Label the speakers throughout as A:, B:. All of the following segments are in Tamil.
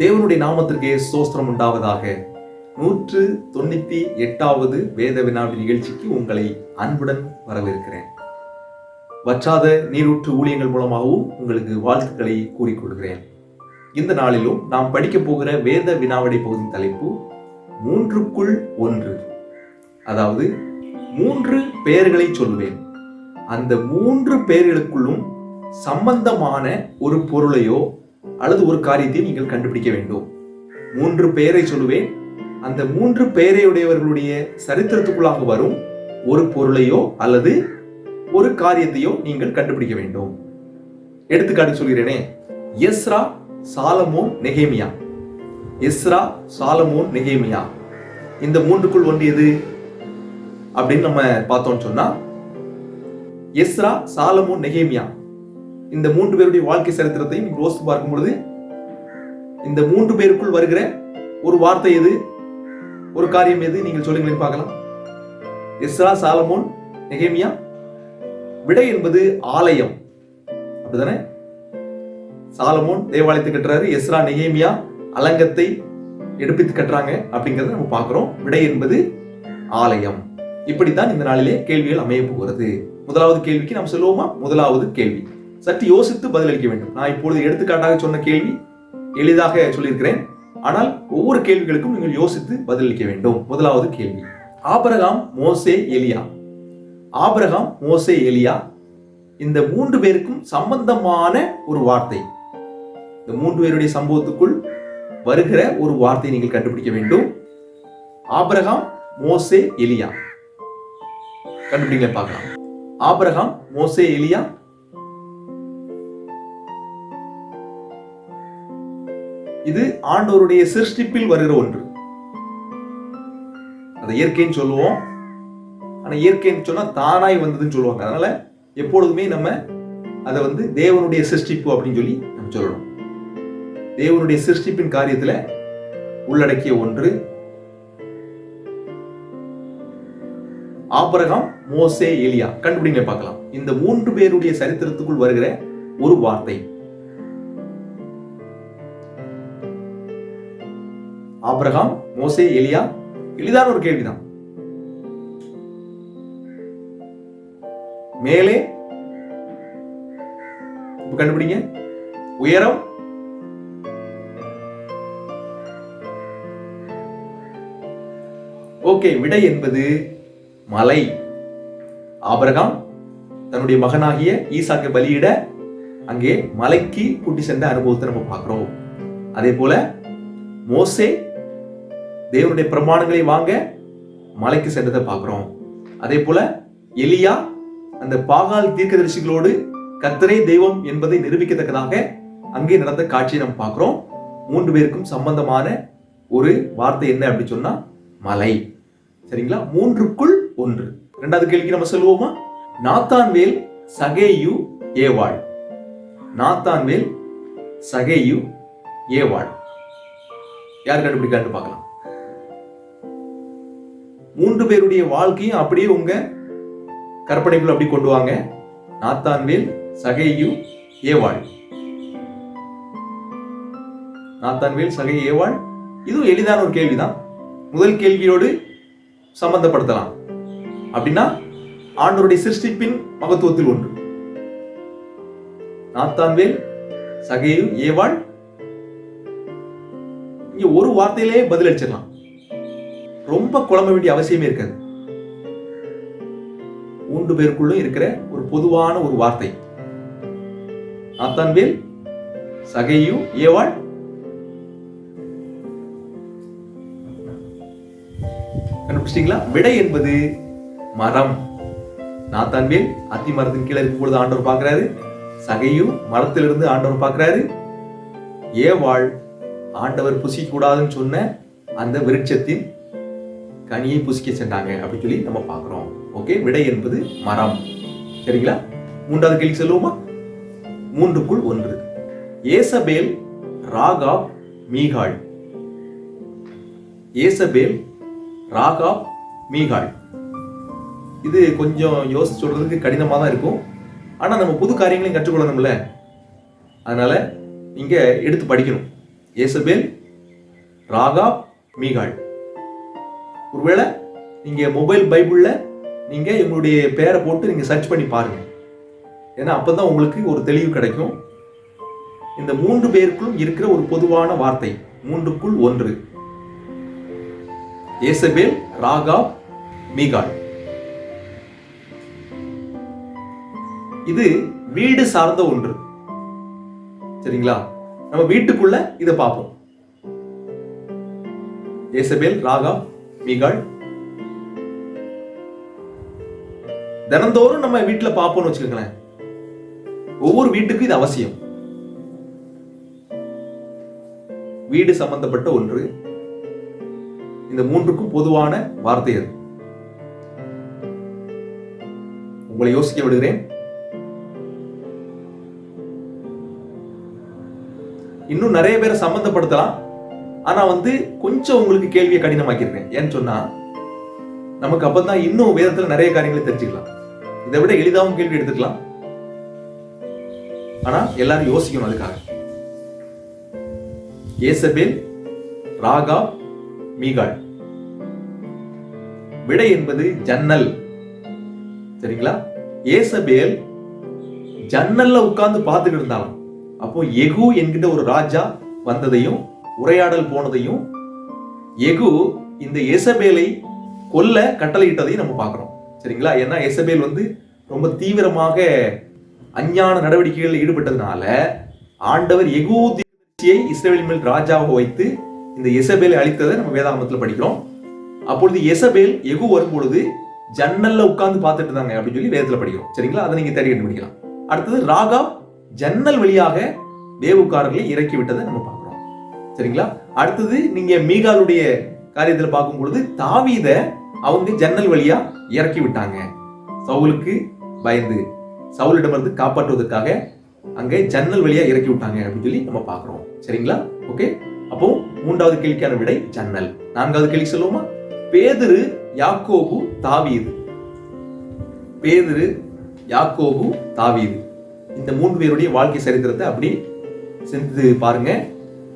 A: தேவனுடைய நாமத்திற்கே சோஸ்திரம் உண்டாவதாக. நூற்று தொண்ணூத்தி எட்டாவது வேத வினாடி நிகழ்ச்சிக்கு உங்களை அன்புடன் வரவேற்கிறேன். வற்றாத நீரூற்று ஊழியங்கள் மூலமாகவும் உங்களுக்கு வாழ்த்துக்களை கூறிக்கொள்கிறேன். இந்த நாளிலும் நாம் படிக்கப் போகிற வேத வினாவடி பகுதியின் தலைப்பு மூன்றுக்குள் ஒன்று. அதாவது மூன்று பெயர்களை சொல்லுவேன். அந்த மூன்று பெயர்களுக்குள்ளும் சம்பந்தமான ஒரு பொருளையோ அல்லது ஒரு காரியத்தை நீங்கள் கண்டுபிடிக்க வேண்டும். மூன்று பெயரை சொல்லுவேன். அந்த மூன்று பெயரையுடையவர்களுடைய சரித்திரத்துக்குள்ளாக வரும் ஒரு பொருளையோ அல்லது ஒரு காரியத்தையோ நீங்கள் கண்டுபிடிக்க வேண்டும். எடுத்துக்காட்டு சொல்கிறேனே. எஸ்ரா சாலமோன் நெகேமியா. எஸ்ரா சாலமோன் நெகேமியா. இந்த மூன்றுக்குள் ஒன்று எது? அப்படின்னு நம்ம பார்த்தோம்னு சொன்னா எஸ்ரா சாலமோன் நெகேமியா. இந்த மூன்று பேருடைய வாழ்க்கை சரித்திரத்தையும் யோசித்து பார்க்கும் பொழுது இந்த மூன்று பேருக்குள் வருகிற ஒரு வார்த்தை எது? ஒரு காரியம் எது? நீங்கள் சொல்லுங்களேன் பார்க்கலாம். எஸ்ரா சாலமோன் நெகேமியா? விடை என்பது ஆலயம். அப்படிதானே சாலமோன் தேவாலயத்தை கட்டுறாரு எஸ்ரா நெகேமியா அலங்கத்தை எடுப்பித்து கட்டுறாங்க அப்படிங்கறத நம்ம பார்க்கிறோம். விடை என்பது ஆலயம். இப்படித்தான் இந்த நாளிலே கேள்விகள் அமைய போகிறது. முதலாவது கேள்விக்கு நாம் சொல்லுவோமா முதலாவது கேள்வி. சற்று யோசித்து பதிலளிக்க வேண்டும். நான் இப்பொழுது எடுத்துக்காட்டாக சொன்ன கேள்வி எளிதாக சொல்லியிருக்கிறேன். ஆனால் ஒவ்வொரு கேள்விகளுக்கும் நீங்கள் யோசித்து பதிலளிக்க வேண்டும். முதலாவது கேள்வி. ஆபரகாம் மோசே எலியா. ஆபரகாம் மோசே எலியா. இந்த மூன்று பேருக்கும் சம்பந்தமான ஒரு வார்த்தை. இந்த மூன்று பேருடைய சம்பவத்துக்குள் வருகிற ஒரு வார்த்தையை நீங்கள் கண்டுபிடிக்க வேண்டும். ஆபரகாம் மோசே எலியா. கண்டுபிடிங்களை பார்க்கலாம். ஆபரகாம் மோசே எலியா. இது ஆண்டவருடைய சிருஷ்டிப்பில் வருகிற ஒன்று. அதை இயற்கைன்னு சொல்லுவோம். ஆனா இயற்கைன்னு சொன்னா தானாய் வந்ததுன்னு சொல்லுவாங்க. அதனால எப்பொழுதுமே நம்ம அதை வந்து தேவனுடைய சிருஷ்டிப்பு அப்படின்னு சொல்லி நம்ம சொல்லணும். தேவனுடைய சிருஷ்டிப்பின் காரியத்துல உள்ளடக்கிய ஒன்று ஆபரகம் மோசே எலியா. கண்டுபிடிங்க பார்க்கலாம். இந்த மூன்று பேருடைய சரித்திரத்துக்குள் வருகிற ஒரு வார்த்தை. ஆப்ரஹாம் மோசே எலியா? எளிதான ஒரு கேள்விதான். மேலே கண்டுபிடிங்க. உயரம் ஓகே விடை என்பது மலை. ஆபரகம் தன்னுடைய மகனாகிய ஈசாக்கு பலியிட அங்கே மலைக்கு கூட்டி சென்ற அனுபவத்தை நம்ம பார்க்கிறோம். அதே போல மோசே தேவனுடைய பிரமாணங்களை வாங்க மலைக்கு சென்றதை பார்க்குறோம். அதே போல எலியா அந்த பாகால் தீர்க்கதரிசிகளோடு கத்தரே தெய்வம் என்பதை நிரூபிக்கத்தக்கதாக அங்கே நடந்த காட்சியை நம்ம பார்க்குறோம். மூன்று பேருக்கும் சம்பந்தமான ஒரு வார்த்தை என்ன அப்படின்னு சொன்னா மலை. சரிங்களா? மூன்றுக்குள் ஒன்று. இரண்டாவது கேள்விக்கு நம்ம சொல்லுவோமா நாத்தான்வேல் சகேயு ஏவாள். நாத்தான்வேல் சகேயு ஏவாள். யார் கண்டுபிடிக்கான்னு பார்க்கலாம். மூன்று பேருடைய வாழ்க்கையும் அப்படியே உங்க கற்பனைக்குள்ள அப்படி கொண்டு வாங்க. நாத்தான்வேல் சகையு ஏவாள். நாத்தான்வேல் சகை ஏவாள். இதுவும் எளிதான ஒரு கேள்விதான். முதல் கேள்வியோடு சம்பந்தப்படுத்தலாம். அப்படின்னா ஆண்டவருடைய சிருஷ்டிப்பின் மகத்துவத்தில் ஒன்று. நாத்தான்வேல் சகையு ஏவாள். இங்க ஒரு வார்த்தையிலே பதிலளிச்சிடலாம் ரொம்ப குழம்ப வேண்டிய அவசியமே இருக்காது. மூன்று பேருக்குள்ளும் இருக்கிற ஒரு பொதுவான ஒரு வார்த்தை. நாத்தான்வேல் சகையு ஏவாள். கண்டுபிடிச்சிட்டீங்களா? விடை என்பது மரம். நாத்தான்வேல் அத்தி மரத்தின் கீழே இருக்கும் பொழுது ஆண்டவர் பார்க்கிறாரு. சகையு மரத்திலிருந்து ஆண்டவர் பார்க்கிறாரு. ஏவாள் ஆண்டவர் புசிக்க கூடாதுன்னு சொன்ன அந்த விருட்சத்தின் கனியை புசிக்க சென்றாங்க அப்படின்னு சொல்லி நம்ம பார்க்குறோம். ஓகே விடை என்பது மரம். சரிங்களா? மூன்றாவது கேள்வி சொல்லுவோமா? மூன்றுக்குள் ஒன்று. ஏசபேல் ராகாப் மீகாள். ஏசபேல் ராகாப் மீகாள். இது கொஞ்சம் யோசிச்சு சொல்றதுக்கு கடினமாக தான் இருக்கும். ஆனால் நம்ம புது காரியங்களையும் கற்றுக்கொள்ளணும்ல. அதனால நீங்கள் எடுத்து படிக்கணும். ஏசபேல் ராகாப் மீகாள். ஒருவேளை நீங்கள் மொபைல் பைபிளில் நீங்கள் இவங்களுடைய பேரை போட்டு நீங்கள் சர்ச் பண்ணி பாருங்கள் ஏன்னா அப்போ தான் உங்களுக்கு ஒரு தெளிவு கிடைக்கும். இந்த மூன்று பேருக்குள்ளும் இருக்கிற ஒரு பொதுவான வார்த்தை மூன்றுக்குள் ஒன்று. ஏசபேல் ராகா மீகாள். இது வீடு சார்ந்த ஒன்று. சரிங்களா? நம்ம வீட்டுக்குள்ள இதை பார்ப்போம். ஏசபேல் ராகா மீகாள். தினந்தோறும் நம்ம வீட்டுல பார்ப்போம்னு வச்சுக்கோங்களேன். ஒவ்வொரு வீட்டுக்கும் இது அவசியம். வீடு சம்பந்தப்பட்ட ஒன்று. இந்த மூன்றுக்கும் பொதுவான வார்த்தை அது. உங்களை யோசிக்க விடுகிறேன். இன்னும் நிறைய பேரை சம்பந்தப்படுத்தலாம். ஆனா வந்து கொஞ்சம் உங்களுக்கு கேள்வியை கடினமாக்கியிருக்கேன். ஏன்னு சொன்னா நமக்கு அப்பதான் இன்னும் வேதத்துல நிறைய காரியங்களை தெரிஞ்சுக்கலாம். இதை விட எளிதாகவும் கேள்வி எடுத்துக்கலாம். ஆனா எல்லாரும் யோசிக்கணும் அதுக்காக. ஏசபேல் ராகா மீகாள். விடை என்பது ஜன்னல். சரிங்களா? ஏசபேல் ஜன்னல்ல உட்கார்ந்து பார்த்துக்கிட்டு இருந்தாலும் அப்போ எகு என்கிட்ட ஒரு ராஜா வந்ததையும் உரையாடல் போனதையும் எகு இந்த எசபேலை கொல்ல கட்டளையிட்டதையும் நம்ம பார்க்குறோம். சரிங்களா? ஏன்னா எசபேல் வந்து ரொம்ப தீவிரமாக அஞ்ஞான நடவடிக்கைகளில் ஈடுபட்டதுனால ஆண்டவர் எகு தீர்க்கதரிசியை இஸ்ரேல் மேல் ராஜாவாக வைத்து இந்த எசபேலை அழித்ததை நம்ம வேதாகமத்தில் படிக்கிறோம். அப்பொழுது எசபேல் எகு வரும்பொழுது ஜன்னல்ல உட்கார்ந்து பார்த்துட்டு இருந்தாங்க அப்படின்னு சொல்லி வேதத்தில் படிக்கிறோம். சரிங்களா? அதை நீங்க தேடி கண்டுபிடிக்கலாம். அடுத்தது ராகா ஜன்னல் வழியாக வேவுக்காரர்களை இறக்கி விட்டதை நம்ம பார்க்கலாம் சரிங்களா? அடுத்தது நீங்க மீகாலுடைய காரியத்தில் பார்க்கும் பொழுது தாவீத அவங்க ஜன்னல் வழியா இறக்கி விட்டாங்க. சவுலுக்கு பயந்து. சவுலிடமிருந்து காப்பாற்றுவதற்காக அங்கே ஜன்னல் வழியா இறக்கி விட்டாங்க அப்படின்னு சொல்லி நம்ம பார்க்குறோம். சரிங்களா? ஓகே? அப்போ மூன்றாவது கேள்விக்கான விடை ஜன்னல். நான்காவது கேள்வி சொல்லுவோமா? பேதுரு யாக்கோபு தாவீது. பேதுரு யாக்கோபு தாவீது. இந்த மூன்று பேருடைய வாழ்க்கை சரித்திரத்தை அப்படி சிந்தித்து பாருங்க.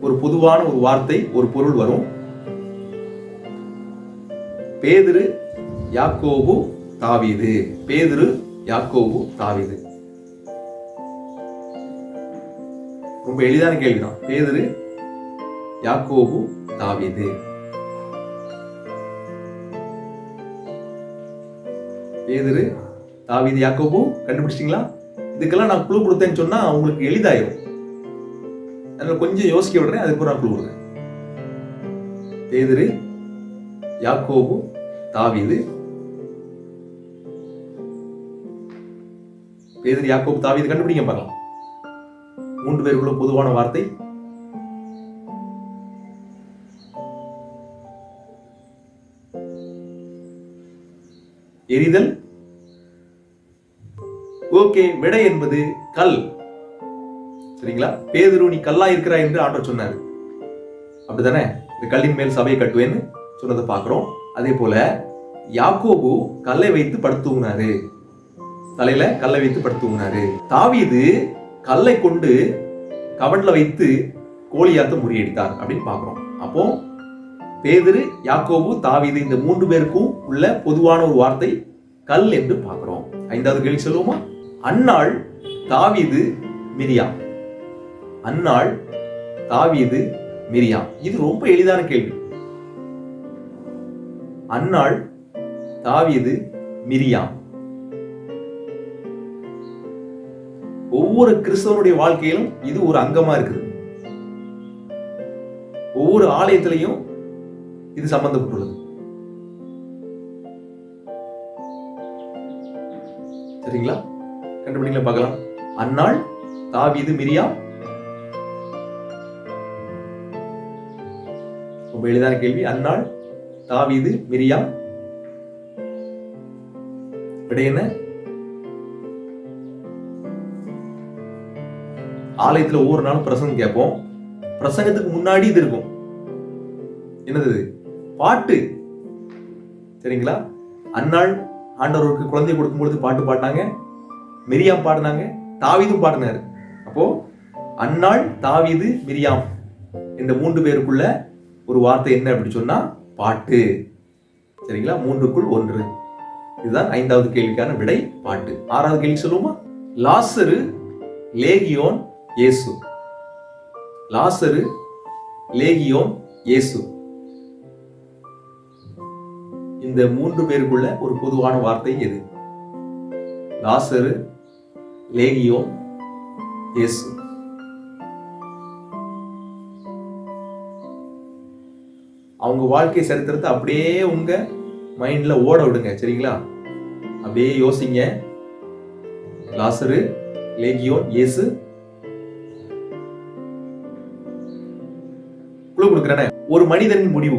A: ஒரு பொதுவான ஒரு வார்த்தை ஒரு பொருள் வரும். பேதுரு யாக்கோபு தாவீது. பேதுரு யாக்கோபு தாவீது. ரொம்ப எளிதான கேள்விதான். பேதுரு யாக்கோபு தாவீது. பேதுரு தாவீது யாக்கோபு கண்டுபிடிச்சிங்களா இதுக்கெல்லாம் நான் குழு கொடுத்தேன்னு சொன்னா உங்களுக்கு எளிதாயிரும். அதனால கொஞ்சம் யோசிக்க விடுறேன் அதுக்கு ஒரு குழு கொடுக்குறேன் தேதிரு யாக்கோபு தாவிது. பேதுரு யாக்கோபு தாவிது கண்டுபிடிங்க பார்க்கலாம் மூன்று பேருக்குள்ள பொதுவான வார்த்தை. எரிதல். ஓகே விடை என்பது கல். சரிங்களா? பேதுரு நீ கல்லா இருக்கிறா என்று ஆண்டவர் சொன்னார். அப்படிதானே இந்த கல்லின் மேல் சபையை கட்டுவேன்னு சொன்னதை பார்க்குறோம். அதே போல யாக்கோபு கல்லை வைத்து படுத்துங்கினாரு தலையில கல்லை வைத்து படுத்துங்கினாரு தாவீது கல்லை கொண்டு கவன்ல வைத்து கோழியாத்த முறியடித்தார் அப்படின்னு பார்க்குறோம். அப்போ பேதுரு யாக்கோபு தாவீது இந்த மூன்று பேருக்கும் உள்ள பொதுவான ஒரு வார்த்தை கல் என்று பார்க்குறோம். ஐந்தாவது கேள்வி சொல்லுவோமா? அன்னாள் தாவீது மிரியா. அன்னாள் தாவீது மிரியாம். இது ரொம்ப எளிதான கேள்வி. அன்னாள் தாவீது மிரியாம். ஒவ்வொரு கிறிஸ்தவனுடைய வாழ்க்கையிலும் இது ஒரு அங்கமா இருக்குது. ஒவ்வொரு ஆலயத்திலையும் இது சம்பந்தப்பட்டுள்ளது. சரிங்களா? கண்டுபிடிங்களா பார்க்கலாம். அன்னாள் தாவீது மிரியாம் ரொம்ப எளிதான கேள்வி. அன்னாள் தாவிது மிரியாம் விடை என்ன? ஆலயத்துல ஒவ்வொரு நாளும் பிரசங்கம் கேட்போம். பிரசங்கத்துக்கு முன்னாடி இது இருக்கும். என்னது பாட்டு. சரிங்களா அன்னாள் ஆண்டவருக்கு குழந்தை கொடுக்கும் பொழுது பாட்டு பாட்டாங்க. மிரியாம் பாடினாங்க. தாவிதும் பாடினாரு. அப்போ அன்னாள் தாவிது மிரியாம் இந்த மூன்று பேருக்குள்ள ஒரு வார்த்தை என்ன அப்படி சொன்னா? பாட்டு. சரிங்களா? மூன்றுக்குள் ஒன்று. இதுதான் ஐந்தாவது கேள்விக்கான விடை பாட்டு. ஆறாவது கேள்வி சொல்லுவோமா? லாசரு லேகியோன் இயேசு லாசரு லேகியோன் இயேசு இந்த மூன்று பேருக்குள்ள ஒரு பொதுவான வார்த்தை எது? லாசரு லேகியோன் இயேசு அவங்க வாழ்க்கை சரித்திரத்தை அப்படியே உங்க மைண்ட்ல ஓட விடுங்க சரிங்களா? அப்படியே யோசிங்க. லாசரு லேகியோன் இயேசு. குழு கொடுக்கிறேனே. ஒரு மனிதனின் முடிவு.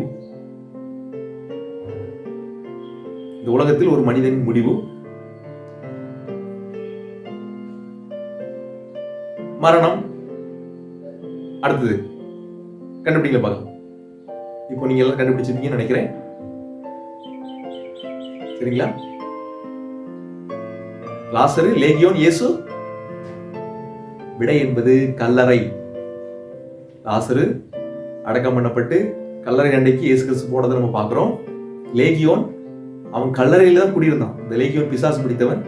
A: இந்த உலகத்தில் ஒரு மனிதனின் முடிவு. மரணம். அடுத்தது. கண்டுபிடிக்கல பார்க்கலாம். இப்போ நீங்க எல்லாம் கண்டுபிடிச்சிருக்கீங்கன்னு நினைக்கிறேன். சரிங்களா? லாசரு லேகியோன் இயேசு. விடை என்பது கல்லறை. லாசரு அடக்கம் பண்ணப்பட்டு கல்லறை அண்டைக்கு இயேசு கிறிஸ்து போனதை நம்ம பார்க்குறோம். லேகியோன் அவன் கல்லறையில தான் குடியிருந்தான். இந்த லேகியோன் பிசாசு பிடித்தவன்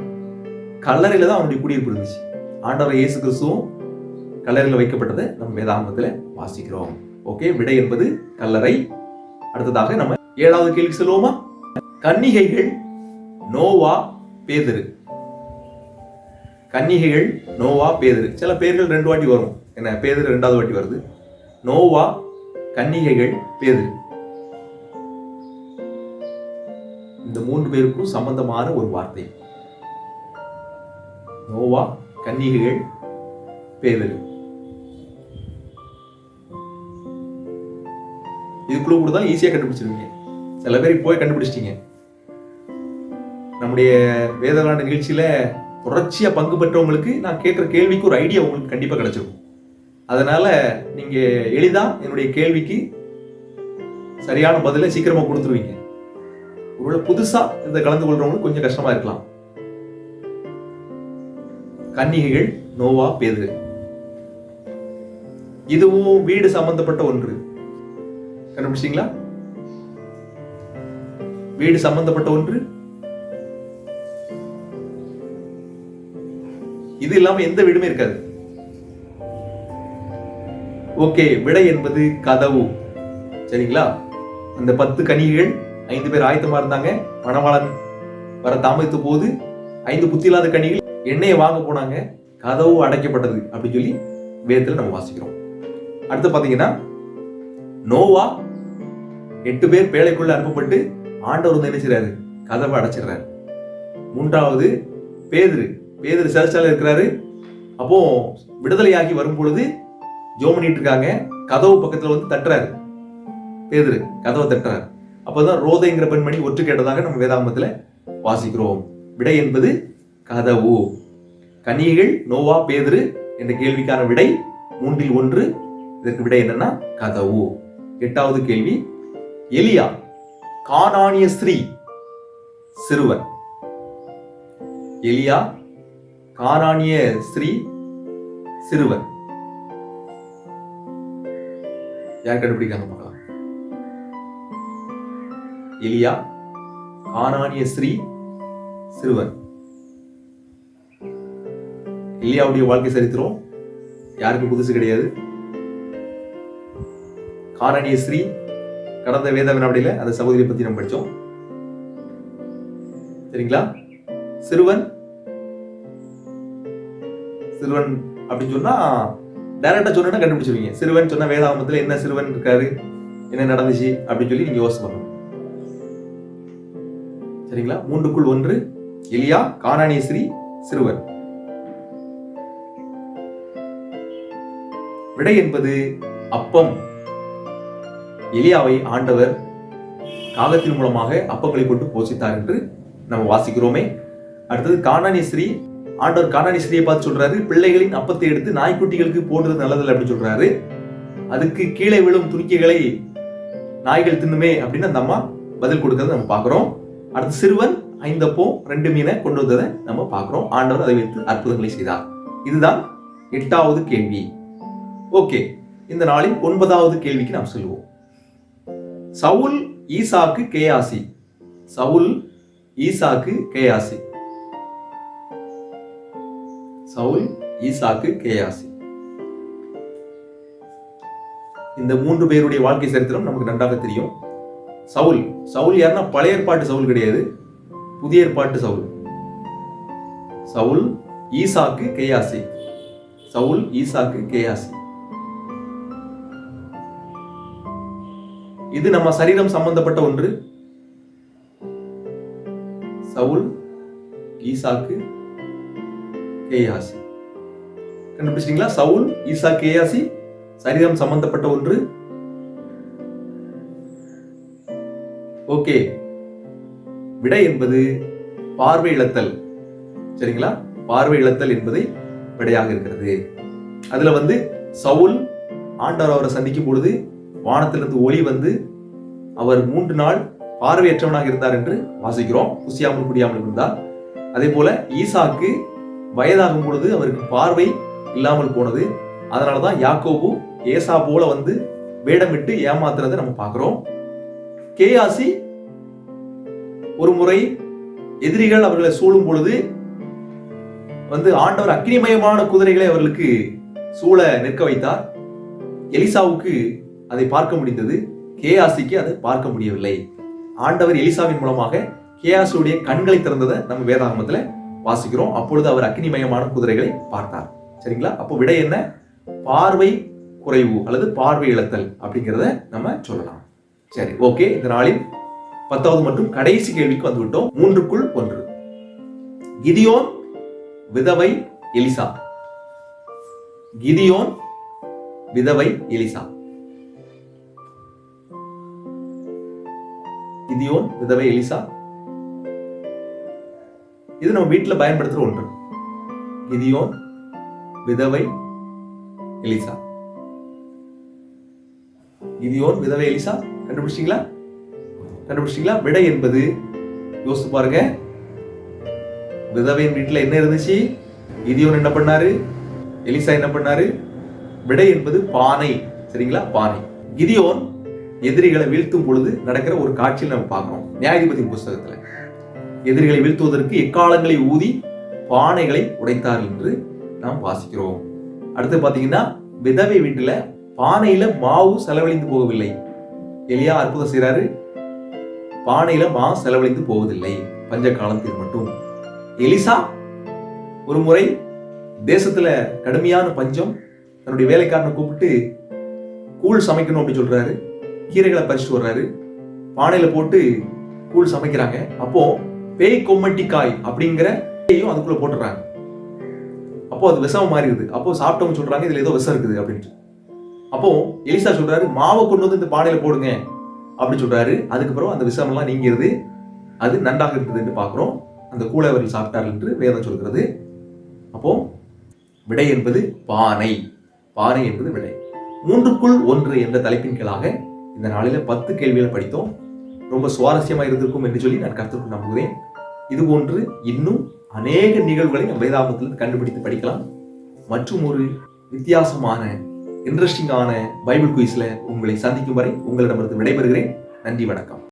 A: கல்லறையில தான் அவனுடைய குடியிருப்பு இருந்துச்சு. ஆண்டவர் இயேசு கிறிஸ்துவும் கல்லறையில் வைக்கப்பட்டதை நம்ம வேதாந்தத்தில் வாசிக்கிறோம். ஓகே விடை என்பது கல்லறை. அடுத்ததாக நம்ம ஏழாவது கேள்வி செல்வோமா கன்னிகைகள் நோவா பேதரு. கன்னிகைகள் நோவா பேதரு. சில பேர்கள் ரெண்டு வாட்டி வரும். என்ன பேதரு ரெண்டாவது வாட்டி வருது. நோவா கன்னிகைகள் பேதரு. இந்த மூன்று பேருக்கும் சம்பந்தமான ஒரு வார்த்தை. நோவா கன்னிகைகள் பேதரு. குழு கொடுத்தாலும் ஈஸியாக கண்டுபிடிச்சிருவீங்க. சில பேர் போய் கண்டுபிடிச்சிட்டீங்க. நம்முடைய வேதகாண்ட நிகழ்ச்சியில் தொடர்ச்சியாக பங்கு பெற்றவங்களுக்கு நான் கேட்குற கேள்விக்கு ஒரு ஐடியா உங்களுக்கு கண்டிப்பாக கிடைச்சிருக்கும். அதனால நீங்கள் எளிதாக என்னுடைய கேள்விக்கு சரியான பதிலை சீக்கிரமாக கொடுத்துருவீங்க. ஒருவேளை புதுசாக இதை கலந்து கொள்றவங்களுக்கு கொஞ்சம் கஷ்டமாக இருக்கலாம். கன்னிகைகள் நோவா பேது இதுவும் வீடு சம்பந்தப்பட்ட ஒன்று. கண்டுபிடிச்சிங்களா வீடு சம்பந்தப்பட்ட ஒன்று? இது இல்லாம எந்த வீடுமே இருக்காது. ஓகே விடை என்பது கதவு. சரிங்களா? அந்த பத்து கனிகள் ஐந்து பேர் ஆயத்தமா இருந்தாங்க. மணவாளன் வர தாமதித்த போது ஐந்து புத்தி இல்லாத கனிகள் எண்ணெயை வாங்க போனாங்க. கதவு அடைக்கப்பட்டது அப்படின்னு சொல்லி வேதத்துல நம்ம வாசிக்கிறோம். அடுத்து பாத்தீங்கன்னா நோவா எட்டு பேர் பேழைக்குள்ள அனுப்பப்பட்டு ஆண்டவர் வந்து என்ன செய்றாரு? கதவை அடைச்சிடுறாரு. மூன்றாவது பேதுரு. பேதுரு சிறைச்சாலை இருக்கிறாரு. அப்போ விடுதலையாகி வரும் பொழுது ஜோ பண்ணிட்டு இருக்காங்க. கதவு பக்கத்துல வந்து தட்டுறாரு. பேதுரு கதவை தட்டுறாரு. அப்பதான் ரோதைங்கிற பெண்மணி ஒற்று கேட்டதாக நம்ம வேதாமத்தில் வாசிக்கிறோம். விடை என்பது கதவு. கன்னிகைகள் நோவா பேதுரு என்ற கேள்விக்கான விடை மூன்றில் ஒன்று. இதற்கு விடை என்னன்னா கதவு. எட்டாவது கேள்வி எலியா கானானிய ஸ்ரீ சிறுவன். எலியா கானானிய ஸ்ரீ சிறுவன். யார் கண்டுபிடிக்காங்க பார்க்கலாம் எலியா காரானிய ஸ்ரீ சிறுவன். எலியாவுடைய வாழ்க்கை சரித்திரம் யாருக்கும் புதுசு கிடையாது. கானானிய ஸ்ரீ கடந்த வேத வினாடியில அந்த சகோதரியை பத்தி நம்ம படிச்சோம். சரிங்களா? சிறுவன் சிறுவன் அப்படின்னு சொன்னா டைரக்டா சொன்னா கண்டுபிடிச்சிருவீங்க. சிறுவன் சொன்ன வேதாகமத்துல என்ன சிறுவன் இருக்காரு? என்ன நடந்துச்சு? அப்படின்னு சொல்லி நீங்க யோசனை பண்ணணும். சரிங்களா? மூன்றுக்குள் ஒன்று எலியா காணானேஸ்ரீ சிறுவன். விடை என்பது அப்பம். எலியாவை ஆண்டவர் காகத்தின் மூலமாக அப்பங்களை கொண்டு போஷித்தார் என்று நம்ம வாசிக்கிறோமே. அடுத்தது காணானிஸ்ரீ ஆண்டவர் காணானிஸ்ரீயை பார்த்து சொல்றாரு பிள்ளைகளின் அப்பத்தை எடுத்து நாய்க்குட்டிகளுக்கு போடுறது நல்லதில்லை அப்படின்னு சொல்றாரு. அதுக்கு கீழே விழும் துணிக்கைகளை நாய்கள் தின்னுமே அப்படின்னு அந்த அம்மா பதில் கொடுக்கறத நம்ம பார்க்குறோம். அடுத்து சிறுவன் ஐந்தப்போ ரெண்டு மீனை கொண்டு வந்ததை நம்ம பார்க்குறோம். ஆண்டவர் அதை வைத்து அற்புதங்களை செய்தார். இதுதான் எட்டாவது கேள்வி. ஓகே இந்த நாளின் ஒன்பதாவது கேள்விக்கு நாம் செல்வோம். சவுல் ஈசாக்கு கேயாசி. சவுல் ஈசாக்கு கேயாசி. சவுல் ஈசாக்கு கேயாசி. இந்த மூன்று பேருடைய வாழ்க்கை சரித்திரம் நமக்கு நன்றாக தெரியும். சவுல் சவுல் யாருன்னா பழைய ஏற்பாட்டு சவுல் கிடையாது. புதிய ஏற்பாட்டு சவுல். சவுல் ஈசாக்கு கேயாசி. சவுல் ஈசாக்கு கேயாசி. இது நம்ம சரீரம் சம்பந்தப்பட்ட ஒன்று. சவுல் ஈசாக்கு கேயாசி. கண்டுபிடிச்சிங்களா சவுல் ஈசா கேயாசி சரீரம் சம்பந்தப்பட்ட ஒன்று. ஓகே. விடை என்பது பார்வை இழத்தல். சரிங்களா? பார்வை இழத்தல் என்பதை விடையாக இருக்கிறது. அதுல வந்து சவுல் ஆண்டவர் அவரை சந்திக்கும் பொழுது வானத்திலிருந்து ஒளி வந்து அவர் மூன்று நாள் பார்வையற்றவனாக இருந்தார் என்று வாசிக்கிறோம். குசியாமல் குடியாமல் இருந்தார் அதே போல ஈசாக்கு வயதாகும் பொழுது அவருக்கு பார்வை இல்லாமல் போனது. அதனாலதான் யாக்கோபு ஏசா போல வந்து வேடமிட்டு ஏமாத்துறதை நம்ம பார்க்கிறோம். கேயாசி ஒரு முறை எதிரிகள் அவர்களை சூழும் பொழுது வந்து ஆண்டவர் அக்னிமயமான குதிரைகளை அவர்களுக்கு சூழ நிற்க வைத்தார். எலிசாவுக்கு அதை பார்க்க முடிந்தது. கேஆசிக்கு அதை பார்க்க முடியவில்லை. ஆண்டவர் எலிசாவின் மூலமாக கேஆசுடைய கண்களை திறந்ததை நம்ம வேதாகமத்துல வாசிக்கிறோம். அப்பொழுது அவர் அக்னிமயமான குதிரைகளை பார்த்தார். சரிங்களா? அப்போ விடை என்ன? பார்வை குறைவு அல்லது பார்வை இழத்தல் அப்படிங்கிறத நம்ம சொல்லலாம். சரி ஓகே. இந்த நாளில் பத்தாவது மற்றும் கடைசி கேள்விக்கு வந்துவிட்டோம். மூன்றுக்குள் ஒன்று. கிதியோன் விதவை எலிசா. கிதியோன் விதவை எலிசா. கிதியோன் விதவை எலிசா. இது நம்ம வீட்டில் பயன்படுத்துகிற ஒன்று. கிதியோன் விதவை எலிசா. கிதியோன் விதவை எலிசா கண்டுபிடிச்சிங்களா கண்டுபிடிச்சிங்களா விடை என்பது யோசித்து பாருங்க. விதவையின் வீட்டில் என்ன இருந்துச்சு? கிதியோன் என்ன பண்ணாரு? எலிசா என்ன பண்ணாரு? விடை என்பது பானை. சரிங்களா? பானை. கிதியோன் எதிரிகளை வீழ்த்தும் பொழுது நடக்கிற ஒரு காட்சியில் நம்ம பார்க்குறோம். நியாயாதிபதி புஸ்தகத்துல. எதிரிகளை வீழ்த்துவதற்கு எக்காலங்களை ஊதி பானைகளை உடைத்தார் என்று நாம் வாசிக்கிறோம். அடுத்து பாத்தீங்கன்னா விதவை வீட்டுல பானையில மாவு செலவழிந்து போகவில்லை. எலியா அற்புதம் செய்கிறாரு பானையில மா செலவழிந்து போவதில்லை. பஞ்ச காலத்தில் மட்டும். எலிசா ஒரு முறை தேசத்துல கடுமையான பஞ்சம் தன்னுடைய வேலைக்காரனை கூப்பிட்டு கூழ் சமைக்கணும் அப்படின்னு சொல்றாரு. கீரைகளை பறிச்சுட்டு வர்றாரு. பானையில போட்டு கூழ் சமைக்கிறாங்க. அப்போ பேய் கொம்மட்டி காய் அப்படிங்கிற பேயும் அதுக்குள்ள போட்டுறாங்க. அப்போ அது விஷம் மாறிடுது. அப்போ சாப்பிட்டவங்க சொல்றாங்க இதுல ஏதோ விஷம் இருக்குது அப்படின்ட்டு. அப்போ எலிசா சொல்றாரு மாவை கொண்டு வந்து இந்த பானையில போடுங்க அப்படின்னு சொல்றாரு. அதுக்கப்புறம் அந்த விஷம் எல்லாம் நீங்கிறது அது நன்றாக இருக்குதுன்னு பார்க்குறோம். அந்த கூழை அவர்கள் சாப்பிட்டார்கள் என்று வேதம் சொல்கிறது. அப்போ விடை என்பது பானை. பானை என்பது விடை. மூன்றுக்குள் ஒன்று என்ற தலைப்பின் கீழாக இந்த நாளில் பத்து கேள்விகளை படித்தோம். ரொம்ப சுவாரஸ்யமாக இருந்திருக்கும் என்று சொல்லி நான் கருத்துக்கு நம்புகிறேன். இது போன்று இன்னும் அநேக நிகழ்வுகளை நம் வேதாகமத்திலிருந்து கண்டுபிடித்து படிக்கலாம். மற்றும் ஒரு வித்தியாசமான இன்ட்ரெஸ்டிங்கான பைபிள் குயிஸில் உங்களை சந்திக்கும் வரை உங்களிடமிருந்து விடைபெறுகிறேன். நன்றி வணக்கம்.